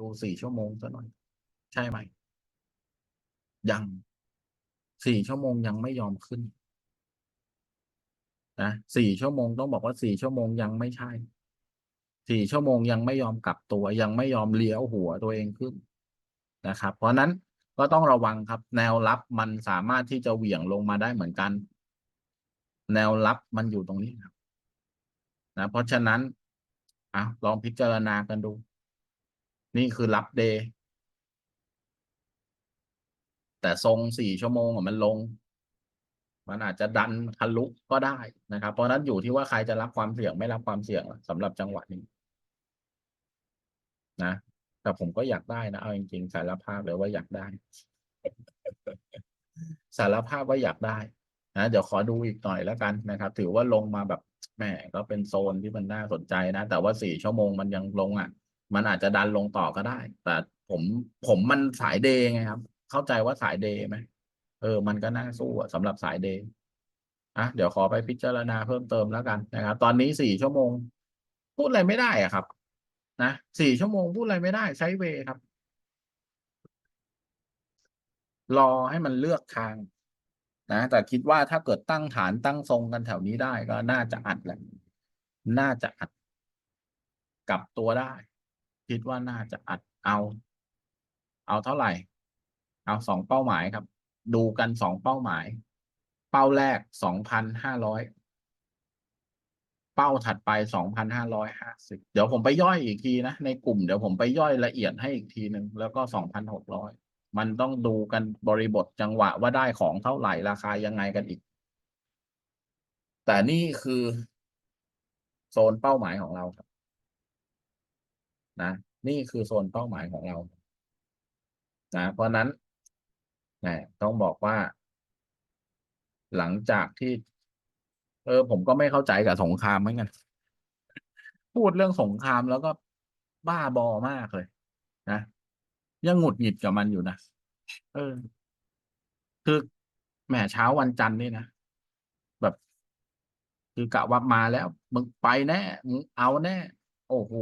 ดูสี่ชั่วโมงซะหน่อย ใช่ไหม ยังสี่ชั่วโมงยังไม่ยอมขึ้นนะสี่ชั่วโมงต้องบอกว่าสี่ชั่วโมงยังไม่ใช่สี่ชั่วโมงยังไม่ยอมกลับตัว ยังไม่ยอมเลี้ยวหัวตัวเองขึ้นนะครับ เพราะนั้นก็ต้องระวังครับ แนวรับมันสามารถที่จะเหวี่ยงลงมาได้เหมือนกัน แนวรับมันอยู่ตรงนี้ครับนะเพราะฉะนั้นอะลองพิจารณากันดู นี่คือรับเดย์แต่ทรงสี่ชั่วโมงมันลง มันอาจจะดันทะลุก็ได้นะครับ เพราะนั้นอยู่ที่ว่าใครจะรับความเสี่ยงไม่รับความเสี่ยงสำหรับจังหวะนี้นะแต่ผมก็อยากได้นะเอาจริงๆสารภาพเลยว่าอยากได้ สารภาพว่าอยากได้นะเดี๋ยวขอดูอีกหน่อยแล้วกันนะครับ ถือว่าลงมาแบบแหมก็เป็นโซนที่มันน่าสนใจนะ แต่ว่าสี่ชั่วโมงมันยังลงอะ มันอาจจะดันลงต่อก็ได้ แต่ผมผมมันสายเดย์ไงครับ เข้าใจว่าสายเดย์ไหมเออ มันก็น่าสู้อะสำหรับสายเดย์อะเดี๋ยวขอไปพิจารณาเพิ่มเติมแล้วกันนะครับ ตอนนี้สี่ชั่วโมง พูดอะไรไม่ได้อะครับ นะสี่ชั่วโมงพูดอะไรไม่ได้ ใช้เวย์ครับ รอให้มันเลือกทาง นะแต่คิดว่าถ้าเกิดตั้งฐานตั้งทรงกันแถวนี้ได้ก็น่าจะอัดแหละน่าจะอัดกลับตัวได้ คิดว่าน่าจะอัดเอา เอาเท่าไหร่ เอาสองเป้าหมายครับ ดูกันสองเป้าหมาย เป้าแรกสองพันห้าร้อยเป้าถัดไปสองพันห้าร้อยห้าสิบเดี๋ยวผมไปย่อยอีกทีนะ ในกลุ่มเดี๋ยวผมไปย่อยละเอียดให้อีกทีหนึ่งแล้วก็สองพันหกร้อยมันต้องดูกันบริบทจังหวะว่าได้ของเท่าไหร่ราคายังไงกันอีก แต่นี่คือโซนเป้าหมายของเราครับ นะนี่คือโซนเป้าหมายของเรานะเพราะนั้นนะต้องบอกว่า หลังจากที่ เออ ผมก็ไม่เข้าใจกับสงครามเหมือนกันพูดเรื่องสงครามแล้วก็บ้าบอมากเลย นะยังหงุดหงิดกับมันอยู่นะเออ คือแหมเช้าวันจันทร์นี่นะแบบ คือกะว่ามาแล้ว มึงไปแน่มึงเอาแน่ โอ้โห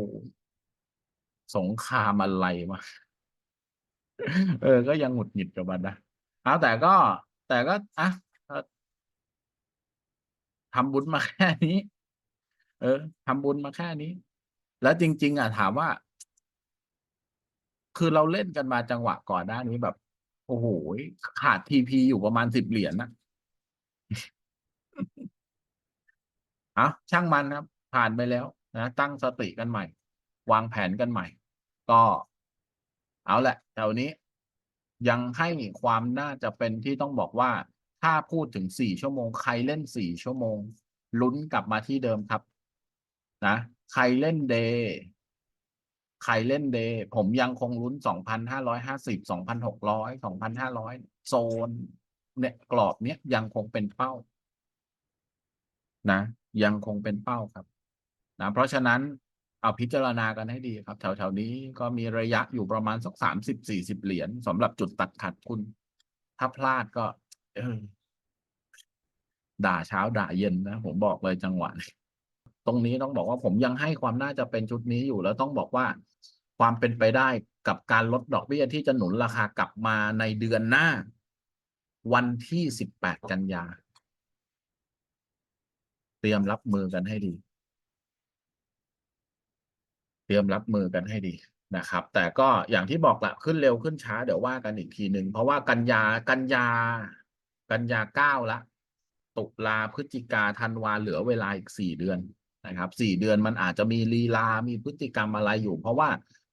สงครามอะไรมาเออ ก็ยังหงุดหงิดกับมันนะเอาแต่ก็ แต่ก็อะทำบุญมาแค่นี้ เออทำบุญมาแค่นี้ แล้วจริง ๆ อะ ถามว่า คือเราเล่นกันมาจังหวะก่อนหน้านี้แบบ โอ้โห ขาดทีพีอยู่ประมาณสิบเหรียญนะเอาช่างมันครับ ผ่านไปแล้วนะตั้งสติกันใหม่ วางแผนกันใหม่ ก็เอาแหละแถวนี้ยังให้ความน่าจะเป็นที่ต้องบอกว่า ถ้าพูดถึงสี่ชั่วโมง ใครเล่นสี่ชั่วโมง ลุ้นกลับมาที่เดิมครับ นะ ใครเล่นเดย์ใครเล่นเดย์ผมยังคงลุ้นสองพันห้าร้อยห้าสิบสองพันหกร้อยสองพันห้าร้อยโซน เนี่ยกรอบเนี้ยยังคงเป็นเป้า นะ ยังคงเป็นเป้าครับ นะ เพราะฉะนั้น เอาพิจารณากันให้ดีครับ แถวๆนี้ก็มีระยะอยู่ประมาณสักสามสิบสี่สิบเหรียญสำหรับจุดตัดขาดทุนถ้าพลาดก็ เออ ด่าเช้าด่าเย็นนะผมบอกเลยจังหวะตรงนี้ต้องบอกว่าผมยังให้ความน่าจะเป็นชุดนี้อยู่แล้วต้องบอกว่า ความเป็นไปได้กับการลดดอกเบี้ยที่จะหนุนราคากลับมาในเดือนหน้า วันที่สิบแปดกันยา เตรียมรับมือกันให้ดี เตรียมรับมือกันให้ดีนะครับ แต่ก็อย่างที่บอกแหละขึ้นเร็วขึ้นช้าเดี๋ยวว่ากันอีกทีหนึ่งเพราะว่ากันยากันยา กันยาเก้าละ ตุลาพฤศจิกาธันวาเหลือเวลาอีกสี่เดือนนะครับสี่เดือนมันอาจจะมีลีลา มีพฤติกรรมอะไรอยู่ เพราะว่า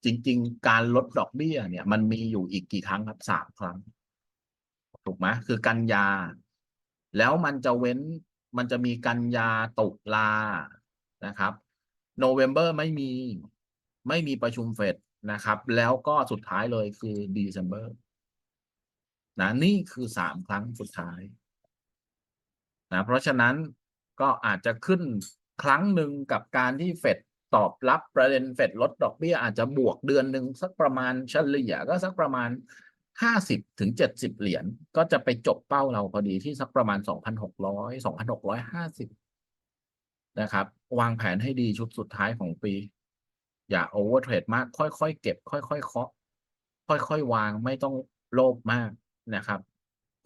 จริง ๆ การลดดอกเบี้ยเนี่ย มันมีอยู่อีกกี่ครั้งครับสามครั้ง ถูกไหมคือกันยา แล้วมันจะเว้นมันจะมีกันยาตุลานะครับโนเวม ber ไม่มี ไม่มีประชุมเฟดนะครับ แล้วก็สุดท้ายเลยคือ December นะนี่คือสามครั้งสุดท้ายนะเพราะฉะนั้นก็อาจจะขึ้นครั้งหนึ่งกับการที่เฟดตอบรับประเด็นเฟดลดดอกเบี้ยอาจจะบวกเดือนหนึ่งสักประมาณเฉลี่ยก็สักประมาณห้าสิบถึงเจ็ดสิบเหรียญก็จะไปจบเป้าเราพอดีที่สักประมาณสองพันหกร้อยสองพันหกร้อยห้าสิบนะครับ วางแผนให้ดีชุดสุดท้ายของปี อย่าโอเวอร์เทรดมาก ค่อยๆเก็บ ค่อยๆเคาะค่อยๆวางไม่ต้องโลภมากนะครับ